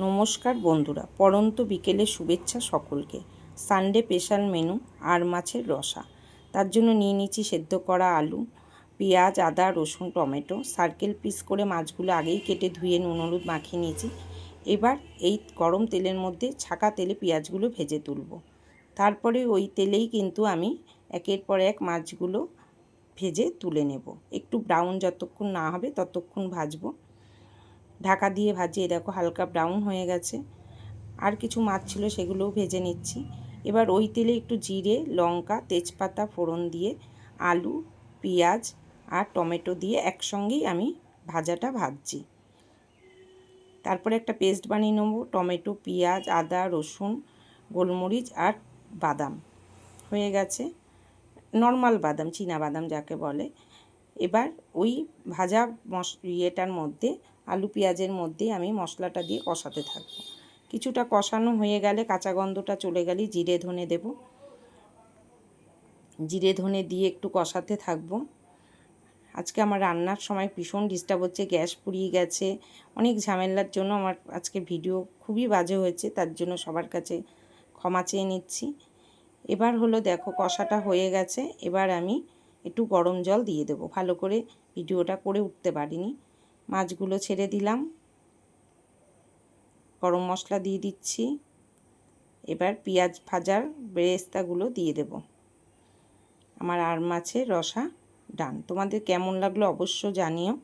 নমস্কার বন্ধুরা, পরন্ত বিকেলে শুভেচ্ছা সকলকে। সানডে স্পেশাল মেনু, আর মাছের রসা। তার জন্য নিয়ে নিচ্ছি সেদ্ধ করা আলু, পেঁয়াজ, আদা, রসুন, টমেটো। সার্কেল পিস করে মাছগুলো আগেই কেটে ধুয়ে নুন, হলুদ মাখিয়ে নিয়েছি। এবার এই গরম তেলের মধ্যে ছাকা তেলে পেঁয়াজগুলো ভেজে তুলব। তারপরে ওই তেলেই কিন্তু আমি একের পর এক মাছগুলো ভেজে তুলে নেব। একটু ব্রাউন যতক্ষণ না হবে ততক্ষণ ভাজবো। ঢাকা দিয়ে ভাজিয়ে দেখো হালকা ব্রাউন হয়ে গেছে। আর কিছু মাছ ছিল সেগুলোও ভেজে নিচ্ছি। এবার ওই তেলে একটু জিরে, লঙ্কা, তেজপাতা, ফোড়ন দিয়ে আলু, পেঁয়াজ আর টমেটো দিয়ে একসঙ্গেই আমি ভাজাটা ভাজছি। তারপরে একটা পেস্ট বানিয়ে নেব, টমেটো, পেঁয়াজ, আদা, রসুন, গোলমরিচ আর বাদাম। হয়ে গেছে নর্মাল বাদাম, চীনা বাদাম যাকে বলে। এবার ওই ভাজা মশ ইয়েটার মধ্যে আলু পেঁয়াজের মধ্যে আমি মশলাটা দিয়ে কষাতে থাকব। কিছুটা কষানো হয়ে গেলে কাঁচা গন্ধটা চলে গেলে জিরে ধনে দেব। জিরে ধনে দিয়ে একটু কষাতে থাকব। আজকে আমার রান্নার সময় ভীষণ ডিস্টার্ব হচ্ছে, গ্যাস পুড়িয়ে গেছে। অনেক ঝামেলার জন্য আমার আজকে ভিডিও খুবই বাজে হয়েছে, তার জন্য সবার কাছে ক্ষমা চেয়ে নিচ্ছি। এবার হলো দেখো কষাটা হয়ে গেছে, এবার আমি একটু গরম জল দিয়ে দেবো। ভালো করে ভিডিওটা করে উঠতে পারিনি। মাছগুলো ছেড়ে দিলাম। গরম মশলা দিয়ে দিচ্ছি। এবার পেঁয়াজ ভাজার বেরেস্তাগুলো দিয়ে দেব। আমার আর মাছের রসা ডান। তোমাদের কেমন লাগল অবশ্য জানিও।